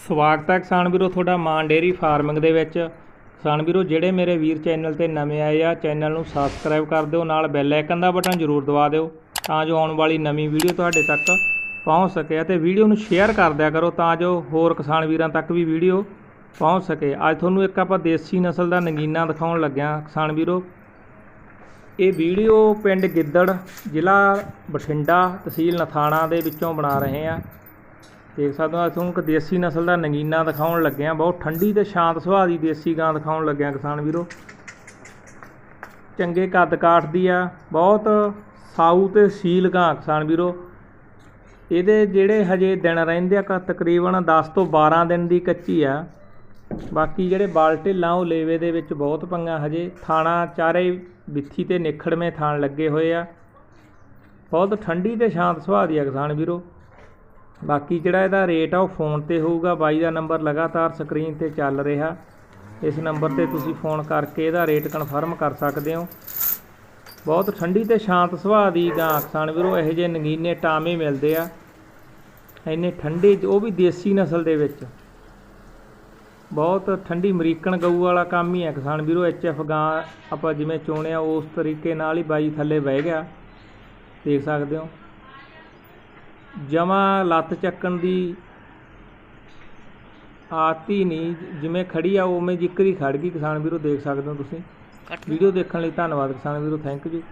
ਸਵਾਗਤ ਹੈ ਕਿਸਾਨ ਵੀਰੋ, ਤੁਹਾਡਾ ਮਾਨ ਡੇਅਰੀ ਫਾਰਮਿੰਗ ਦੇ ਵਿੱਚ। ਕਿਸਾਨ ਵੀਰੋ, ਜਿਹੜੇ ਮੇਰੇ ਵੀਰ ਚੈਨਲ ਤੇ ਨਵੇਂ ਆਏ ਆ, ਚੈਨਲ ਨੂੰ ਸਬਸਕ੍ਰਾਈਬ ਕਰ ਦਿਓ, ਨਾਲ ਬੈਲ ਆਈਕਨ ਦਾ ਬਟਨ ਜ਼ਰੂਰ ਦਬਾ ਦਿਓ, ਤਾਂ ਜੋ ਆਉਣ ਵਾਲੀ ਨਵੀਂ ਵੀਡੀਓ ਤੁਹਾਡੇ ਤੱਕ ਪਹੁੰਚ ਸਕੇ ਅਤੇ ਵੀਡੀਓ ਨੂੰ ਸ਼ੇਅਰ ਕਰ ਦਿਆ ਕਰੋ, ਤਾਂ ਜੋ ਹੋਰ ਕਿਸਾਨ ਵੀਰਾਂ ਤੱਕ ਵੀ ਵੀਡੀਓ ਪਹੁੰਚ ਸਕੇ। ਅੱਜ ਤੁਹਾਨੂੰ ਇੱਕ ਆਪਾਂ ਦੇਸੀ ਨਸਲ ਦਾ ਨਗੀਨਾ ਦਿਖਾਉਣ ਲੱਗਿਆ, ਕਿਸਾਨ ਵੀਰੋ। ਇਹ ਵੀਡੀਓ ਪਿੰਡ ਗਿੱਦੜ ਜ਼ਿਲ੍ਹਾ ਬਠਿੰਡਾ ਤਹਿਸੀਲ ਨਥਾਣਾ ਦੇ ਵਿੱਚੋਂ ਬਣਾ ਰਹੇ ਆ। ਦੇਖ ਸਕਦੇ ਹੋ ਅੱਜ ਇੱਕ ਦੇਸੀ ਨਸਲ ਦਾ ਨਗੀਨਾ ਦਿਖਾਉਣ ਲੱਗੇ ਆ ਬਹੁਤ ਠੰਡੀ ਤੇ ਸ਼ਾਂਤ ਸੁਭਾਅ ਦੀ ਦੇਸੀ ਗਾਂ ਦਿਖਾਉਣ ਲੱਗਿਆ ਕਿਸਾਨ ਵੀਰੋ। ਚੰਗੇ ਕੱਦ ਕਾਠ ਦੀ ਆ, ਬਹੁਤ ਸਾਊ ਤੇ ਸੀਲ ਗਾਂ ਕਿਸਾਨ ਵੀਰੋ। ਇਹਦੇ ਜਿਹੜੇ ਹਜੇ ਦਿਨ ਰਹਿੰਦੇ ਆ ਕ- ਤਕਰੀਬਨ 10 ਤੋਂ 12 ਦਿਨ ਦੀ ਕੱਚੀ ਆ। ਬਾਕੀ ਜਿਹੜੇ ਬਾਲ ਢਿੱਲਾਂ ਉਹ ਲੇਵੇ ਦੇ ਵਿੱਚ ਬਹੁਤ ਪੰਗਾ ਹਜੇ। ਥਾਣਾ ਚਾਰੇ ਵਿੱਥੀ ਤੇ ਨਿਖੜਵੇਂ ਥਾਣ ਲੱਗੇ ਹੋਏ ਆ। ਬਹੁਤ ਠੰਡੀ ਤੇ ਸ਼ਾਂਤ ਸੁਭਾਅ ਦੀ ਆ ਕਿਸਾਨ ਵੀਰੋ। ਬਾਕੀ ਜਿਹੜਾ ਇਹਦਾ ਰੇਟ ਆ ਉਹ ਫੋਨ ਤੇ ਹੋਊਗਾ, ਬਾਈ ਦਾ ਨੰਬਰ ਲਗਾਤਾਰ ਸਕਰੀਨ ਤੇ ਚੱਲ ਰਿਹਾ। ਇਸ ਨੰਬਰ ਤੇ ਤੁਸੀਂ ਫੋਨ ਕਰਕੇ ਇਹਦਾ ਰੇਟ ਕਨਫਰਮ ਕਰ ਸਕਦੇ ਹੋ। ਬਹੁਤ ਠੰਡੀ ਤੇ ਸ਼ਾਂਤ ਸੁਭਾਅ ਦੀ ਗਾਂ ਕਿਸਾਨ ਵੀਰੋ, ਇਹੋ ਜਿਹੇ ਨਗੀਨੇ ਟਾਮੇ ਮਿਲਦੇ ਆ। ਇੰਨੇ ਠੰਡੇ ਉਹ ਵੀ ਦੇਸੀ ਨਸਲ ਦੇ ਵਿੱਚ। ਬਹੁਤ ਠੰਡੀ ਅਮਰੀਕਨ ਗਊ ਵਾਲਾ ਕੰਮ ਹੀ ਹੈ ਕਿਸਾਨ ਵੀਰੋ ਐਚ ਐਫ ਗਾਂ ਆਪਾਂ ਜਿਵੇਂ ਚੋਣਿਆ, ਉਸ ਤਰੀਕੇ ਨਾਲ ਹੀ ਬਾਈ ਥੱਲੇ ਬਹਿ ਗਿਆ। ਦੇਖ ਸਕਦੇ ਹੋ। ਜਮਾ ਲੱਤ ਚੱਕਣ ਦੀ ਆਤੀ ਨਹੀਂ ਜਿਵੇਂ ਖੜੀ ਆ ਉਵੇਂ ਜ਼ਿਕਰ ਹੀ ਖੜ ਗਈ। ਕਿਸਾਨ ਵੀਰੋ ਦੇਖ ਸਕਦੇ ਹੋ ਤੁਸੀਂ। ਵੀਡੀਓ ਦੇਖਣ ਲਈ ਧੰਨਵਾਦ। ਕਿਸਾਨ ਵੀਰੋ ਥੈਂਕ ਯੂ